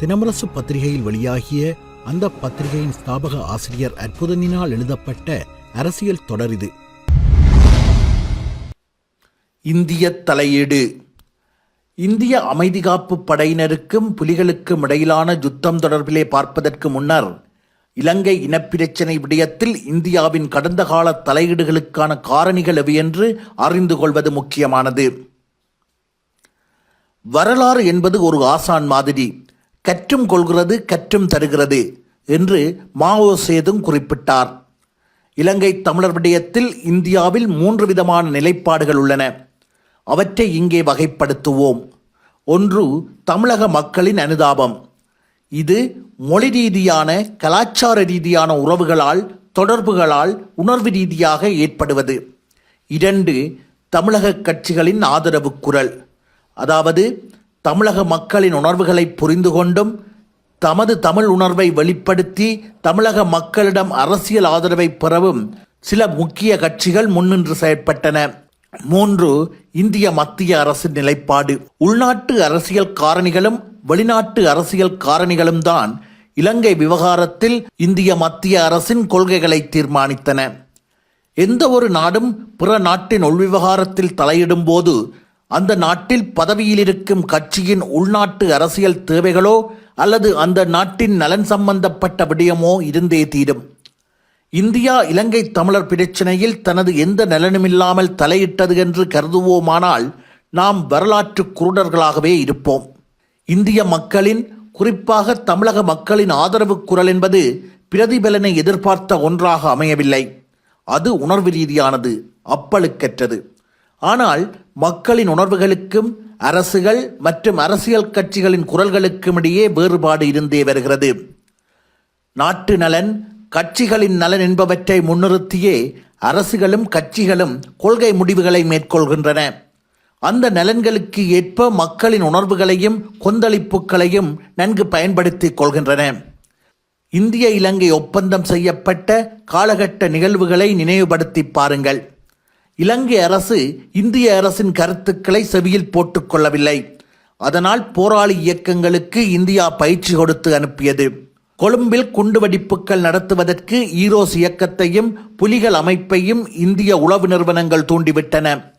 தினமரசு பத்திரிகையில் வெளியாகிய அந்த பத்திரிகையின் ஸ்தாபக ஆசிரியர் அற்புதனினால் எழுதப்பட்ட அரசியல் தொடர் இது. இந்திய தலையீடு. இந்திய அமைதி காப்பு படையினருக்கும் புலிகளுக்கும் இடையிலான யுத்தம் தொடர்பிலே பார்ப்பதற்கு முன்னர் இலங்கை இனப்பிரச்சினை விடயத்தில் இந்தியாவின் கடந்த கால தலையீடுகளுக்கான காரணிகள் எவை என்று அறிந்து கொள்வது முக்கியமானது. வரலாறு என்பது ஒரு ஆசான் மாதிரி. கற்றும் கொள்கிறது கற்றும் தருகிறது என்று மாவோ சேதும் குறிப்பிட்டார். இலங்கை தமிழர் விடயத்தில் இந்தியாவில் மூன்று விதமான நிலைப்பாடுகள் உள்ளன. அவற்றை இங்கே வகைப்படுத்துவோம். ஒன்று தமிழக மக்களின் அனுதாபம். இது மொழி ரீதியான கலாச்சார ரீதியான உறவுகளால் தொடர்புகளால் உணர்வு ரீதியாக ஏற்படுவது. இரண்டு தமிழக கட்சிகளின் ஆதரவு குரல். அதாவது தமிழக மக்களின் உணர்வுகளை புரிந்து கொண்டும் தமது தமிழ் உணர்வை வெளிப்படுத்தி தமிழக மக்களிடம் அரசியல் ஆதரவை பெறவும் சில முக்கிய கட்சிகள் முன்னின்று செயற்பட்டன. மூன்று இந்திய மத்திய அரசின் நிலைப்பாடு. உள்நாட்டு அரசியல் காரணிகளும் வெளிநாட்டு அரசியல் காரணிகளும் தான் இலங்கை விவகாரத்தில் இந்திய மத்திய அரசின் கொள்கைகளை தீர்மானித்தன. எந்த ஒரு நாடும் பிற நாட்டின் உள்விவகாரத்தில் தலையிடும் போது அந்த நாட்டில் பதவியில் இருக்கும் கட்சியின் உள்நாட்டு அரசியல் தேவைகளோ அல்லது அந்த நாட்டின் நலன் சம்பந்தப்பட்ட விடயமோ இருந்தே தீரும். இந்தியா இலங்கை தமிழர் பிரச்சினையில் தனது எந்த நலனுமில்லாமல் தலையிட்டது என்று கருதுவோமானால் நாம் வரலாற்று குருடர்களாகவே இருப்போம். இந்திய மக்களின் குறிப்பாக தமிழக மக்களின் ஆதரவு குரல் என்பது பிரதிபலனை எதிர்பார்த்த ஒன்றாக அமையவில்லை. அது உணர்வு ரீதியானது அப்பழுக்கற்றது. ஆனால் மக்களின் உணர்வுகளுக்கும் அரசுகள் மற்றும் அரசியல் கட்சிகளின் குரல்களுக்கும் இடையே வேறுபாடு இருந்தே வருகிறது. நாட்டு நலன் கட்சிகளின் நலன் என்பவற்றை முன்னிறுத்தியே அரசுகளும் கட்சிகளும் கொள்கை முடிவுகளை மேற்கொள்கின்றன. அந்த நலன்களுக்கு ஏற்ப மக்களின் உணர்வுகளையும் கொந்தளிப்புகளையும் நன்கு பயன்படுத்திக் கொள்கின்றன. இந்திய இலங்கை ஒப்பந்தம் செய்யப்பட்ட காலகட்ட நிகழ்வுகளை நினைவுபடுத்தி பாருங்கள். இலங்கை அரசு இந்திய அரசின் கருத்துக்களை செவியில் போட்டுக்கொள்ளவில்லை அதனால் போராளி இயக்கங்களுக்கு இந்தியா பயிற்சி கொடுத்து அனுப்பியது. கொழும்பில் குண்டுவெடிப்புகள் நடத்துவதற்கு ஈரோஸ் இயக்கத்தையும் புலிகள் அமைப்பையும் இந்திய உளவு நிறுவனங்கள் தூண்டிவிட்டன.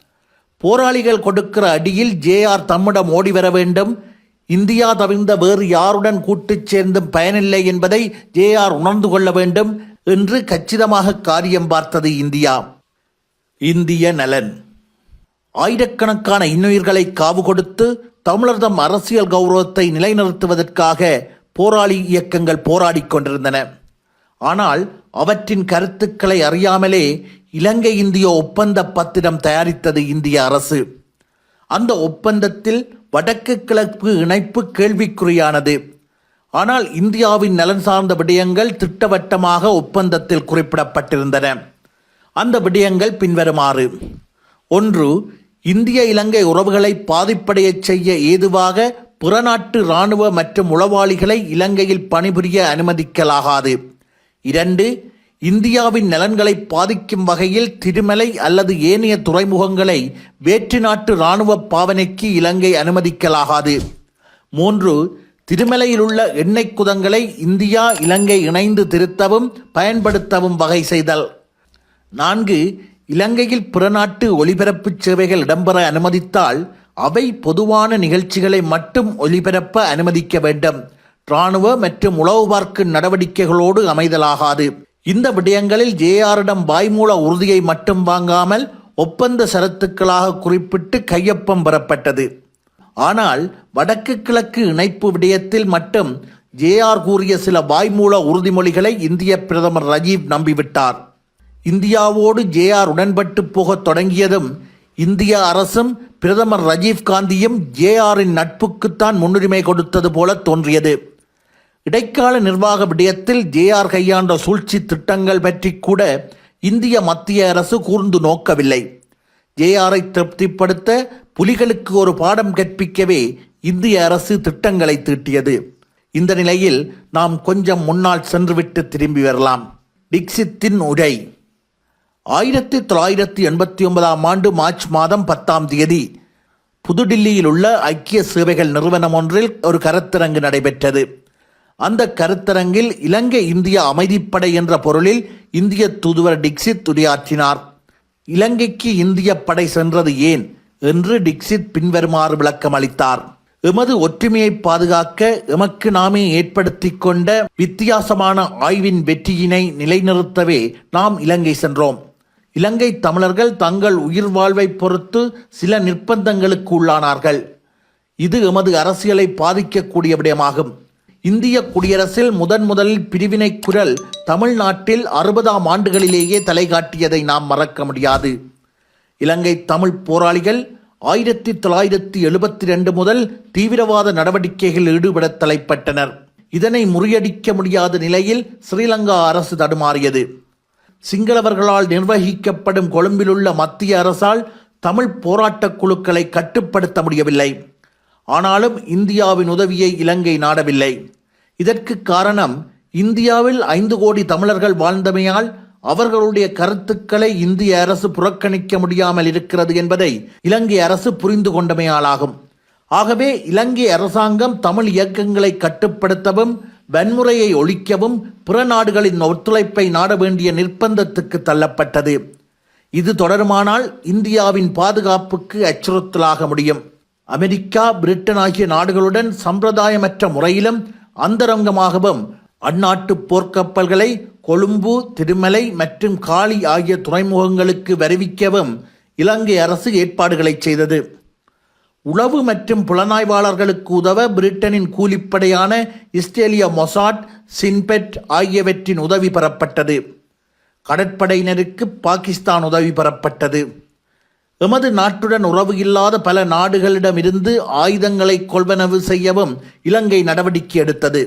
போராளிகள் கொடுக்கிற அடியில் ஜேஆர் தம்மிடம் ஓடி வர வேண்டும். இந்தியா தவிர்ந்த வேறு யாருடன் கூட்டுச் சேர்ந்தும் பயனில்லை என்பதை ஜேஆர் உணர்ந்து கொள்ள வேண்டும் என்று கச்சிதமாக காரியம் பார்த்தது இந்தியா. இந்திய நலன். ஆயிரக்கணக்கான இன்னுயிர்களை காவு கொடுத்து தமிழர்தம் அரசியல் கௌரவத்தை நிலைநிறுத்துவதற்காக போராளி இயக்கங்கள் போராடி கொண்டிருந்தன. ஆனால் அவற்றின் கருத்துக்களை அறியாமலே இலங்கை இந்திய ஒப்பந்த பத்திரம் தயாரித்தது இந்திய அரசு. அந்த ஒப்பந்தத்தில் வடக்கு கிழக்கு இணைப்பு கேள்விக்குறியானது. ஆனால் இந்தியாவின் நலன் சார்ந்த விடயங்கள் திட்டவட்டமாக ஒப்பந்தத்தில் குறிப்பிடப்பட்டிருந்தன. அந்த விடயங்கள் பின்வருமாறு. ஒன்று இந்திய இலங்கை உறவுகளை பாதிப்படையச் செய்ய ஏதுவாக புறநாட்டு இராணுவ மற்றும் உளவாளிகளை இலங்கையில் பணிபுரிய அனுமதிக்கலாகாது. இரண்டு இந்தியாவின் நலன்களை பாதிக்கும் வகையில் திருமலை அல்லது ஏனைய துறைமுகங்களை வேற்று நாட்டு இராணுவ பாவனைக்கு இலங்கை அனுமதிக்கலாகாது. மூன்று திருமலையில் உள்ள எண்ணெய் குதங்களை இந்தியா இலங்கை இணைந்து திருத்தவும் பயன்படுத்தவும் வகை செய்தல். நான்கு இலங்கையில் பிறநாட்டு ஒலிபரப்பு சேவைகள் இடம்பெற அனுமதித்தால் அவை பொதுவான நிகழ்ச்சிகளை மட்டும் ஒலிபரப்ப அனுமதிக்க வேண்டும். இராணுவ மற்றும் உளவு பார்க்கும் நடவடிக்கைகளோடு அமைதலாகாது. இந்த விடயங்களில் ஜேஆரிடம் வாய்மூல உறுதியை மட்டும் வாங்காமல் ஒப்பந்த சரத்துக்களாக குறிப்பிட்டு கையொப்பம் பெறப்பட்டது. ஆனால் வடக்கு கிழக்கு இணைப்பு விடயத்தில் மட்டும் ஜேஆர் கூறிய சில வாய்மூல உறுதிமொழிகளை இந்திய பிரதமர் ரஜீவ் நம்பிவிட்டார். இந்தியாவோடு ஜேஆர் உடன்பட்டு போகத் தொடங்கியதும் இந்திய அரசும் பிரதமர் ரஜீவ் காந்தியும் ஜேஆரின் நட்புக்குத்தான் முன்னுரிமை கொடுத்தது போல தோன்றியது. இடைக்கால நிர்வாக விடயத்தில் ஜேஆர் கையாண்ட சூழ்ச்சி திட்டங்கள் பற்றி கூட இந்திய மத்திய அரசு கூர்ந்து நோக்கவில்லை. ஜேஆரை திருப்திப்படுத்த புலிகளுக்கு ஒரு பாடம் கற்பிக்கவே இந்திய அரசு திட்டங்களை தீட்டியது. இந்த நிலையில் நாம் கொஞ்சம் முன்னால் சென்றுவிட்டு திரும்பி வரலாம். டிக்சித்தின் உரை. ஆயிரத்தி தொள்ளாயிரத்தி எண்பத்தி ஒன்பதாம் ஆண்டு மார்ச் மாதம் பத்தாம் தேதி புதுடில்லியில் உள்ள ஐக்கிய சேவைகள் நிறுவனம் ஒன்றில் ஒரு கருத்தரங்கு நடைபெற்றது. அந்த கருத்தரங்கில் இலங்கை இந்திய அமைதிப்படை என்ற பொருளில் இந்திய தூதுவர் டிக்சித் உரையாற்றினார். இலங்கைக்கு இந்திய படை சென்றது ஏன்? என்று டிக்சித் பின்வருமாறு விளக்கம் அளித்தார். எமது ஒற்றுமையை பாதுகாக்க எமக்கு நாமே ஏற்படுத்தி கொண்ட வித்தியாசமான ஆய்வின் வெற்றியினை நிலைநிறுத்தவே நாம் இலங்கை சென்றோம். இலங்கை தமிழர்கள் தங்கள் உயிர் வாழ்வை பொறுத்து சில நிர்பந்தங்களுக்கு உள்ளானார்கள். இது எமது அரசியலை பாதிக்கக்கூடிய விடயமாகும். இந்திய குடியரசில் முதன் முதலில் பிரிவினை குரல் தமிழ்நாட்டில் அறுபதாம் ஆண்டுகளிலேயே தலைகாட்டியதை நாம் மறக்க முடியாது. இலங்கை தமிழ் போராளிகள் ஆயிரத்தி தொள்ளாயிரத்தி எழுபத்தி ரெண்டு முதல் தீவிரவாத நடவடிக்கைகளில் ஈடுபட தலைப்பட்டனர். இதனை முறியடிக்க முடியாத நிலையில் ஸ்ரீலங்கா அரசு தடுமாறியது. சிங்களவர்களால் நிர்வகிக்கப்படும் கொழும்பிலுள்ள மத்திய அரசால் தமிழ் போராட்டக் குழுக்களை கட்டுப்படுத்த முடியவில்லை. ஆனாலும் இந்தியாவின் உதவியை இலங்கை நாடவில்லை. இதற்கு காரணம் இந்தியாவில் ஐந்து கோடி தமிழர்கள் வாழ்ந்தமையால் அவர்களுடைய கருத்துக்களை இந்திய அரசு புறக்கணிக்க முடியாமல் இருக்கிறது என்பதை இலங்கை அரசு புரிந்து கொண்டமையாலாகும் ஆகவே இலங்கை அரசாங்கம் தமிழ் இயக்கங்களை கட்டுப்படுத்தவும் வன்முறையை ஒழிக்கவும் பிற நாடுகளின் ஒத்துழைப்பை நாட வேண்டிய நிர்பந்தத்துக்கு தள்ளப்பட்டது. இது தொடருமானால் இந்தியாவின் பாதுகாப்புக்கு அச்சுறுத்தலாக முடியும். அமெரிக்கா பிரிட்டன் ஆகிய நாடுகளுடன் சம்பிரதாயமற்ற முறையிலும் அந்தரங்கமாகவும் அந்நாட்டு போர்க்கப்பல்களை கொழும்பு திருமலை மற்றும் காளி ஆகிய துறைமுகங்களுக்கு வருவிக்கவும் இலங்கை அரசு ஏற்பாடுகளை செய்தது. உளவு மற்றும் புலனாய்வாளர்களுக்கு உதவ பிரிட்டனின் கூலிப்படையான இஸ்ரேலிய மொசாட் சின்பெட் ஆகியவற்றின் உதவி பெறப்பட்டது. கடற்படையினருக்கு பாகிஸ்தான் உதவி பெறப்பட்டது. எமது நாட்டுடன் உறவு இல்லாத பல நாடுகளிடமிருந்து ஆயுதங்களை கொள்வனவு செய்யவும் இலங்கை நடவடிக்கை எடுத்தது.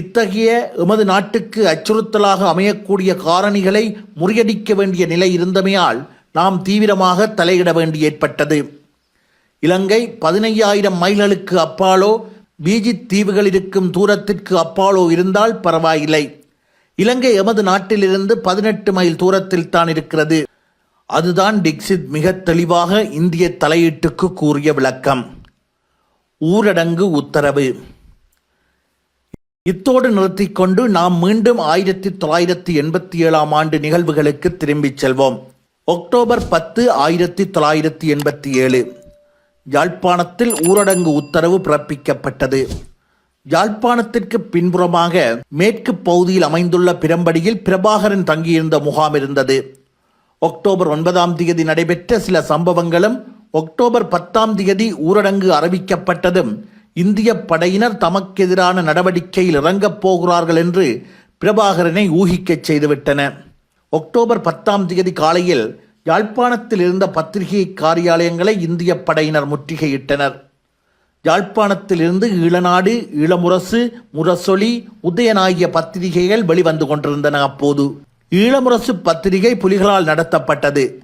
இத்தகைய எமது நாட்டுக்கு அச்சுறுத்தலாக அமையக்கூடிய காரணிகளை முறியடிக்க வேண்டிய நிலை இருந்தமையால் நாம் தீவிரமாக தலையிட வேண்டி ஏற்பட்டது. இலங்கை பதினையாயிரம் மைல்களுக்கு அப்பாலோ பீஜி தீவுகள் இருக்கும் தூரத்திற்கு அப்பாலோ இருந்தால் பரவாயில்லை. இலங்கை எமது நாட்டிலிருந்து பதினெட்டு மைல் தூரத்தில் தான் இருக்கிறது. அதுதான் டிக்சித் மிக தெளிவாக இந்திய தலையீட்டுக்கு கூறிய விளக்கம். ஊரடங்கு உத்தரவு. இத்தோடு நிறுத்திக்கொண்டு நாம் மீண்டும் ஆயிரத்தி தொள்ளாயிரத்தி எண்பத்தி ஏழாம் ஆண்டு நிகழ்வுகளுக்கு திரும்பிச் செல்வோம். அக்டோபர் பத்து ஆயிரத்தி தொள்ளாயிரத்தி எண்பத்தி ஏழு யாழ்ப்பாணத்தில் ஊரடங்கு உத்தரவு பிறப்பிக்கப்பட்டது. யாழ்ப்பாணத்திற்கு பின்புறமாக மேற்கு பகுதியில் அமைந்துள்ள பிரம்படியில் பிரபாகரன் தங்கியிருந்த முகாம் இருந்தது. அக்டோபர் ஒன்பதாம் தேதி நடைபெற்ற சில சம்பவங்களும் அக்டோபர் பத்தாம் தேதி ஊரடங்கு அறிவிக்கப்பட்டதும் இந்திய படையினர் தமக்கு எதிரான நடவடிக்கையில் இறங்கப் போகிறார்கள் என்று பிரபாகரனை ஊகிக்கச் செய்துவிட்டன. அக்டோபர் பத்தாம் தேதி காலையில் யாழ்ப்பாணத்தில் இருந்த பத்திரிகை காரியாலயங்களை இந்திய படையினர் முற்றுகையிட்டனர். யாழ்ப்பாணத்தில் இருந்து ஈழநாடு ஈழமுரசு முரசொலி உதயன் ஆகிய பத்திரிகைகள் வெளிவந்து கொண்டிருந்தன அப்போது. ஈழமுரசு பத்திரிகை புலிகளால் நடத்தப்பட்டது.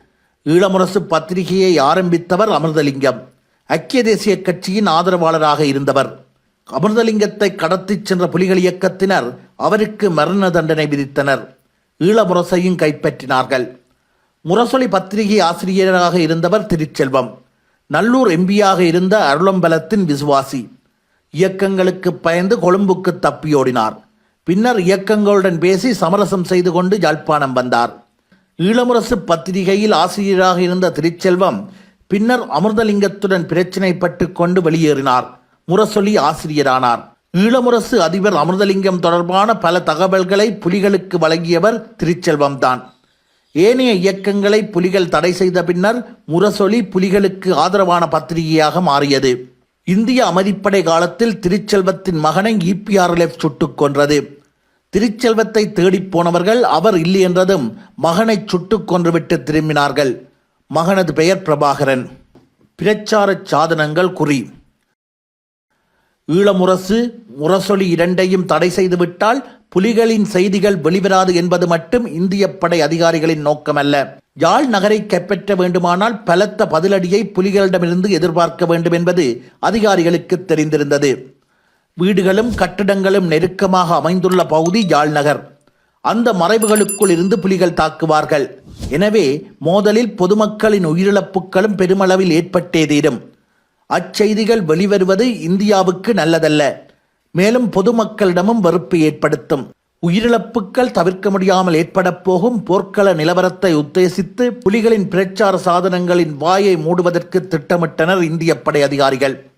ஈழமுரசு பத்திரிகையை ஆரம்பித்தவர் அமிர்தலிங்கம். ஐக்கிய தேசிய கட்சியின் ஆதரவாளராக இருந்தவர். அமிர்தலிங்கத்தை கடத்திச் சென்ற புலிகள் இயக்கத்தினர் அவருக்கு மரண தண்டனை விதித்தனர். ஈழமுரசையும் கைப்பற்றினார்கள். முரசொலி பத்திரிகை ஆசிரியராக இருந்தவர் திருச்செல்வம். நல்லூர் எம்பியாக இருந்த அருளம்பலத்தின் விசுவாசி. இயக்கங்களுக்கு பயந்து கொழும்புக்கு தப்பியோடினார். பின்னர் இயக்கங்களுடன் பேசி சமரசம் செய்து கொண்டு யாழ்ப்பாணம் வந்தார். ஈழமுரசு பத்திரிகையில் ஆசிரியராக இருந்த திருச்செல்வம் பின்னர் அமிர்தலிங்கத்துடன் பிரச்சினைப்பட்டு கொண்டு வெளியேறினார். முரசொலி ஆசிரியரானார். ஈழமுரசு அதிபர் அமிர்தலிங்கம் தொடர்பான பல தகவல்களை புலிகளுக்கு வழங்கியவர் திருச்செல்வம்தான். ஏனைய இயக்கங்களை புலிகள் தடை செய்த பின்னர் முரசொலி புலிகளுக்கு ஆதரவான பத்திரிகையாக மாறியது. இந்திய அமைதிப்படை காலத்தில் திருச்செல்வத்தின் மகனை இபிஆர்எல்எஃப் சுட்டுக் கொன்றது. திருச்செல்வத்தை தேடிப் போனவர்கள் அவர் இல்லை என்றதும் மகனை சுட்டுக் கொன்றுவிட்டு திரும்பினார்கள். மகனது பெயர் பிரபாகரன். பிரச்சார சாதனங்கள் குறி. ஈழமுரசு முரசொலி இரண்டையும் தடை செய்துவிட்டால் புலிகளின் செய்திகள் வெளிவராது என்பது மட்டும் இந்திய படை அதிகாரிகளின் நோக்கமல்ல. யாழ் நகரை கைப்பற்ற வேண்டுமானால் பலத்த பதிலடியை புலிகளிடமிருந்து எதிர்பார்க்க வேண்டும் என்பது அதிகாரிகளுக்கு தெரிந்திருந்தது. வீடுகளும் கட்டிடங்களும் நெருக்கமாக அமைந்துள்ள பகுதி யாழ் நகர். அந்த மறைவுகளுக்குள் இருந்து புலிகள் தாக்குவார்கள். எனவே மோதலில் பொதுமக்களின் உயிரிழப்புகளும் பெருமளவில் ஏற்பட்டே தீரும். அச்செய்திகள் வெளிவருவது இந்தியாவுக்கு நல்லதல்ல. மேலும் பொதுமக்களிடமும் வெறுப்பு ஏற்படுத்தும். உயிரிழப்புகள் தவிர்க்க முடியாமல் ஏற்படப் போகும் போர்க்கள நிலவரத்தை உத்தேசித்து புலிகளின் பிரச்சார சாதனங்களின் வாயை மூடுவதற்கு திட்டமிட்டனர் இந்திய படை அதிகாரிகள்.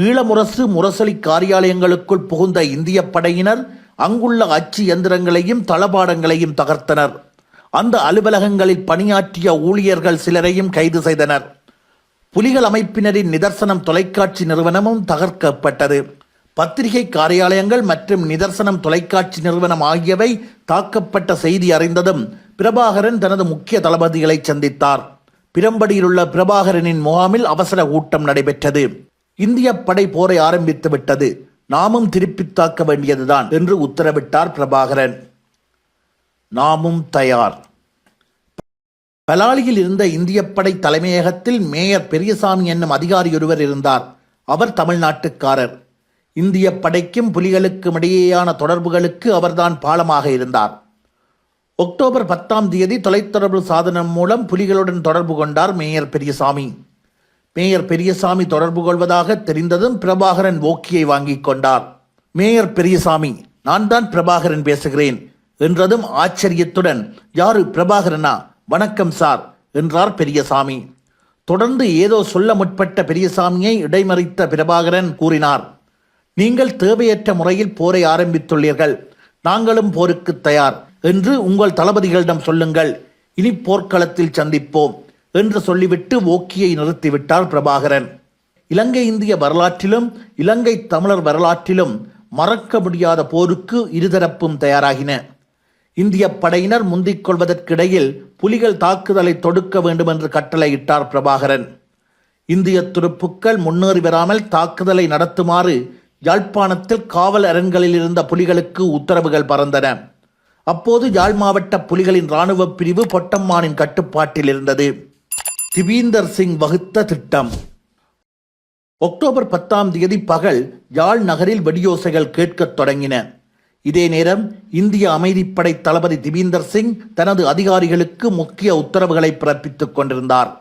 ஈழமுரசு முரசொலி காரியாலயங்களுக்குள் புகுந்த இந்திய படையினர் அங்குள்ள அச்சு எந்திரங்களையும் தளபாடங்களையும் தகர்த்தனர். அந்த அலுவலகங்களில் பணியாற்றிய ஊழியர்கள் சிலரையும் கைது செய்தனர். புலிகள் அமைப்பினரின் நிதர்சனம் தொலைக்காட்சி நிறுவனமும் தகர்க்கப்பட்டது. பத்திரிகை காரியாலயங்கள் மற்றும் நிதர்சனம் தொலைக்காட்சி நிறுவனம் ஆகியவை தாக்கப்பட்ட செய்தி அறிந்ததும் பிரபாகரன் தனது முக்கிய தளபதிகளை சந்தித்தார். பிரம்படியிலுள்ள பிரபாகரனின் முகாமில் அவசர கூட்டம் நடைபெற்றது. இந்திய படை போரை ஆரம்பித்து விட்டது. நாமும் திருப்பித் தாக்க வேண்டியதுதான் என்று உத்தரவிட்டார் பிரபாகரன். நாமும் தயார். பலாலியில் இருந்த இந்திய படை தலைமையகத்தில் மேயர் பெரியசாமி என்னும் அதிகாரி ஒருவர் இருந்தார். அவர் தமிழ்நாட்டுக்காரர். இந்திய படைக்கும் புலிகளுக்கும் இடையேயான தொடர்புகளுக்கு அவர்தான் பாலமாக இருந்தார். அக்டோபர் பத்தாம் தேதி தொலைத்தொடர்பு சாதனம் மூலம் புலிகளுடன் தொடர்பு கொண்டார் மேயர் பெரியசாமி. மேயர் பெரியசாமி தொடர்பு கொள்வதாக தெரிந்ததும் பிரபாகரன் ஓக்கியை வாங்கிக் கொண்டார். மேயர் பெரியசாமி நான் தான் பிரபாகரன் பேசுகிறேன் என்றதும் ஆச்சரியத்துடன் யாரு பிரபாகரனா? வணக்கம் சார் என்றார் பெரியசாமி. தொடர்ந்து ஏதோ சொல்ல முற்பட்ட பெரியசாமியை இடைமறித்த பிரபாகரன் கூறினார் நீங்கள் தேவையற்ற முறையில் போரை ஆரம்பித்துள்ளீர்கள். நாங்களும் போருக்கு தயார் என்று உங்கள் தளபதிகளிடம் சொல்லுங்கள். இனி போர்க்களத்தில் சந்திப்போம் என்று சொல்லிவிட்டு ஓக்கியை நிறுத்திவிட்டார் பிரபாகரன். இலங்கை இந்திய வரலாற்றிலும் இலங்கை தமிழர் வரலாற்றிலும் மறக்க முடியாத போருக்கு இருதரப்பும் தயாராகின. இந்திய படையினர் முந்திக் கொள்வதற்கிடையில் புலிகள் தாக்குதலை தொடுக்க வேண்டும் என்று கட்டளையிட்டார் பிரபாகரன். இந்திய துருப்புக்கள் முன்னேறி வராமல் தாக்குதலை நடத்துமாறு யாழ்ப்பாணத்தில் காவல் அரண்களில் இருந்த புலிகளுக்கு உத்தரவுகள் பறந்தன. அப்போது யாழ் மாவட்ட புலிகளின் இராணுவ பிரிவு பொட்டம்மானின் கட்டுப்பாட்டில் இருந்தது. திபீந்தர் சிங் வகுத்த திட்டம். அக்டோபர் பத்தாம் தேதி பகல் யாழ் நகரில் வெடியோசைகள் கேட்கத் தொடங்கின. இதே நேரம் இந்திய அமைதிப்படை தளபதி திபீந்தர் சிங் தனது அதிகாரிகளுக்கு முக்கிய உத்தரவுகளை பிறப்பித்துக் கொண்டிருந்தார்.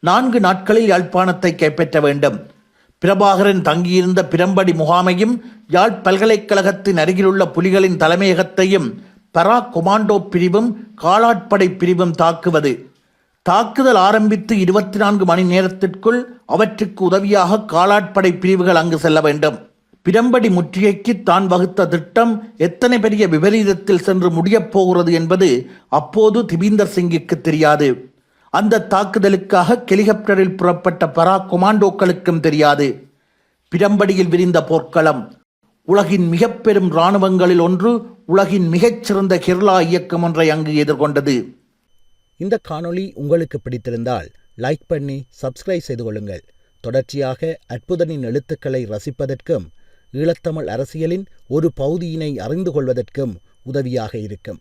நான்கு நாட்களில் யாழ்ப்பாணத்தை கைப்பற்ற வேண்டும். பிரபாகரன் தங்கியிருந்த பிரம்படி முகாமையும் யாழ் பல்கலைக்கழகத்தின் அருகிலுள்ள புலிகளின் தலைமையகத்தையும் பரா கொமாண்டோ பிரிவும் காலாட்படை பிரிவும் தாக்குவது. தாக்குதல் ஆரம்பித்து இருபத்தி நான்கு மணி நேரத்திற்குள் அவற்றுக்கு உதவியாக காலாட்படை பிரிவுகள் அங்கு செல்ல வேண்டும். பிரம்படி முற்றுகைக்கு தான் வகுத்த திட்டம் எத்தனை பெரிய விபரீதத்தில் சென்று முடியப் போகிறது என்பது அப்போது திபீந்தர் சிங்கிற்கு தெரியாது. அந்த தாக்குதலுக்காக ஹெலிகாப்டரில் புறப்பட்ட பரா கொமாண்டோக்களுக்கும் தெரியாது. பிரம்படியில் விரிந்த போர்க்களம். உலகின் மிக பெரும் இராணுவங்களில் ஒன்று உலகின் மிகச்சிறந்த கிர்லா இயக்கம் ஒன்றை அங்கு எதிர்கொண்டது. இந்த காணொளி உங்களுக்கு பிடித்திருந்தால் லைக் பண்ணி சப்ஸ்கிரைப் செய்து கொள்ளுங்கள். தொடர்ச்சியாக அற்புதனின் எழுத்துக்களை ரசிப்பதற்கும் ஈழத்தமிழ் அரசியலின் ஒரு பகுதியினை அறிந்து கொள்வதற்கும் உதவியாக இருக்கும்.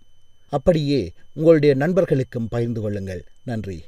அப்படியே உங்களுடைய நண்பர்களுக்கும் பகிர்ந்து கொள்ளுங்கள். நன்றி.